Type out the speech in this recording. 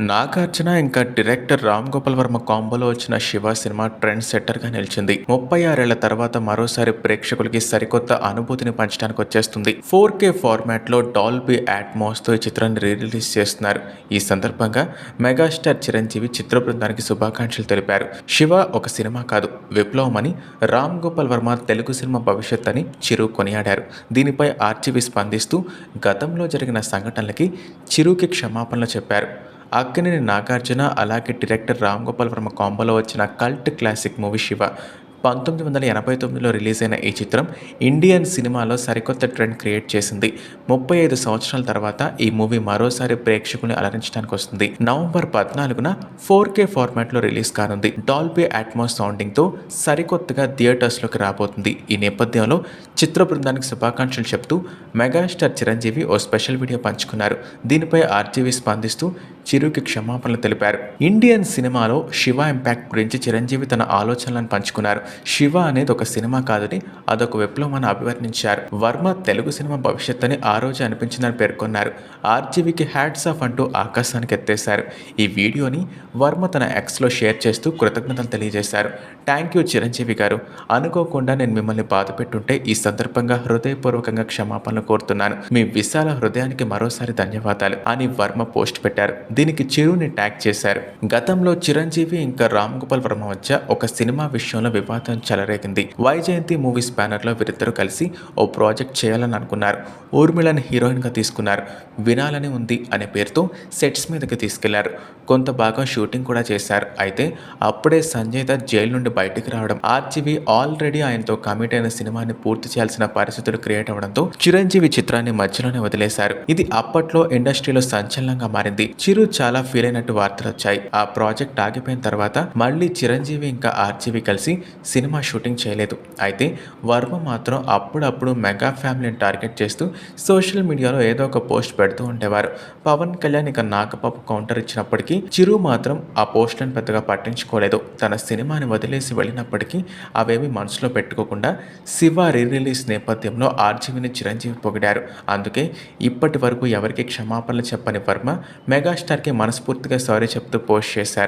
నాగార్జున ఇంకా డైరెక్టర్ రామ్ గోపాల్ వర్మ కాంబోలో వచ్చిన శివ సినిమా ట్రెండ్ సెట్టర్గా నిలిచింది. ముప్పై ఆరేళ్ళ తర్వాత మరోసారి ప్రేక్షకులకి సరికొత్త అనుభూతిని పంచడానికి వచ్చేస్తుంది. ఫోర్ కే ఫార్మాట్లో డాల్బీ తో ఈ చిత్రాన్ని రీరిలీజ్ చేస్తున్నారు. ఈ సందర్భంగా మెగాస్టార్ చిరంజీవి చిత్ర బృందానికి శుభాకాంక్షలు తెలిపారు. శివ ఒక సినిమా కాదు విప్లవం అని రామ్ గోపాల్ వర్మ తెలుగు సినిమా భవిష్యత్ అని చిరు కొనియాడారు. దీనిపై ఆర్జీవి స్పందిస్తూ గతంలో జరిగిన సంఘటనలకి చిరుకి క్షమాపణలు చెప్పారు. అక్కినేని నాగార్జున అలాగే డైరెక్టర్ రామ్ గోపాల్ వర్మ కాంబోలో వచ్చిన కల్ట్ క్లాసిక్ మూవీ శివ. పంతొమ్మిది వందల ఎనభై తొమ్మిదిలో రిలీజ్ అయిన ఈ చిత్రం ఇండియన్ సినిమాలో సరికొత్త ట్రెండ్ క్రియేట్ చేసింది. ముప్పై ఐదు సంవత్సరాల తర్వాత ఈ మూవీ మరోసారి ప్రేక్షకుల్ని అలరించడానికి వస్తుంది. నవంబర్ పద్నాలుగున ఫోర్ కే ఫార్మాట్లో రిలీజ్ కానుంది. డాల్బీ అట్మాస్ సౌండింగ్తో సరికొత్తగా థియేటర్స్లోకి రాబోతుంది. ఈ నేపథ్యంలో చిత్ర బృందానికి శుభాకాంక్షలు చెప్తూ మెగాస్టార్ చిరంజీవి ఓ స్పెషల్ వీడియో పంచుకున్నారు. దీనిపై ఆర్జీవి స్పందిస్తూ చిరుకి క్షమాపణలు తెలిపారు. ఇండియన్ సినిమాలో శివ ఇంపాక్ట్ గురించి చిరంజీవి తన ఆలోచనలను పంచుకున్నారు. శివ అనేది ఒక సినిమా కాదని అదొక విప్లవం అని అభివర్ణించారు. వర్మ తెలుగు సినిమా భవిష్యత్ అని ఆ రోజు అనిపించిందని పేర్కొన్నారు. ఆర్జీవికి హ్యాట్స్ ఆఫ్ అంటూ ఆకాశానికి ఎత్తేశారు. ఈ వీడియోని వర్మ తన ఎక్స్లో షేర్ చేస్తూ కృతజ్ఞతలు తెలియజేశారు. థ్యాంక్ యూ చిరంజీవి గారు. అనుకోకుండా నేను మిమ్మల్ని బాధ పెట్టుంటే ఈ సందర్భంగా హృదయపూర్వకంగా క్షమాపణలు కోరుతున్నాను. మీ విశాల హృదయానికి మరోసారి ధన్యవాదాలు అని వర్మ పోస్ట్ పెట్టారు. దీనికి చిరుని ట్యాగ్ చేశారు. గతంలో చిరంజీవి ఇంకా రామ్ గోపాల్ వర్మ మధ్య ఒక సినిమా విషయంలో వివాదం చెలరేగింది. వైజయంతి మూవీస్ బ్యానర్లో వీరిద్దరూ కలిసి ఓ ప్రాజెక్ట్ చేయాలని అనుకున్నారు. ఊర్మిళని హీరోయిన్గా తీసుకున్నారు. వినాలని ఉంది అనే పేరుతో సెట్స్ మీదకి తీసుకెళ్ళారు. కొంత భాగం షూటింగ్ కూడా చేశారు. అయితే అప్పుడే సంజయ్ దత్ జైలు నుండి బయటికి రావడం ఆర్జీవి ఆల్రెడీ ఆయనతో కమిట్ అయిన సినిమాని పూర్తి చేయాల్సిన పరిస్థితులు క్రియేట్ అవడంతో చిరంజీవి చిత్రాన్ని మధ్యలోనే వదిలేశారు. ఇది అప్పట్లో ఇండస్ట్రీలో సంచలనంగా మారింది. చిరు చాలా ఫీల్ అయినట్టు వార్తలు వచ్చాయి. ఆ ప్రాజెక్ట్ ఆగిపోయిన తర్వాత మళ్ళీ చిరంజీవి ఇంకా ఆర్జీవి కలిసి సినిమా షూటింగ్ చేయలేదు. అయితే వర్మ మాత్రం అప్పుడప్పుడు మెగా ఫ్యామిలీని టార్గెట్ చేస్తూ సోషల్ మీడియాలో ఏదో ఒక పోస్ట్ పెడుతూ ఉండేవారు. పవన్ కళ్యాణ్ ఇక నాగబాబు కౌంటర్ ఇచ్చినప్పటికీ చిరు మాత్రం ఆ పోస్ట్లను పెద్దగా పట్టించుకోలేదు. తన సినిమాని వదిలేసి వెళ్ళినప్పటికీ అవేమి మనసులో పెట్టుకోకుండా శివ రీ రిలీజ్ నేపథ్యంలో ఆర్జీవిని చిరంజీవి పొగిడారు. అందుకే ఇప్పటి వరకు ఎవరికి క్షమాపణలు చెప్పని వర్మ మెగాస్టార్కి మనస్ఫూర్తిగా సారీ చెప్తూ పోస్ట్ చేశారు.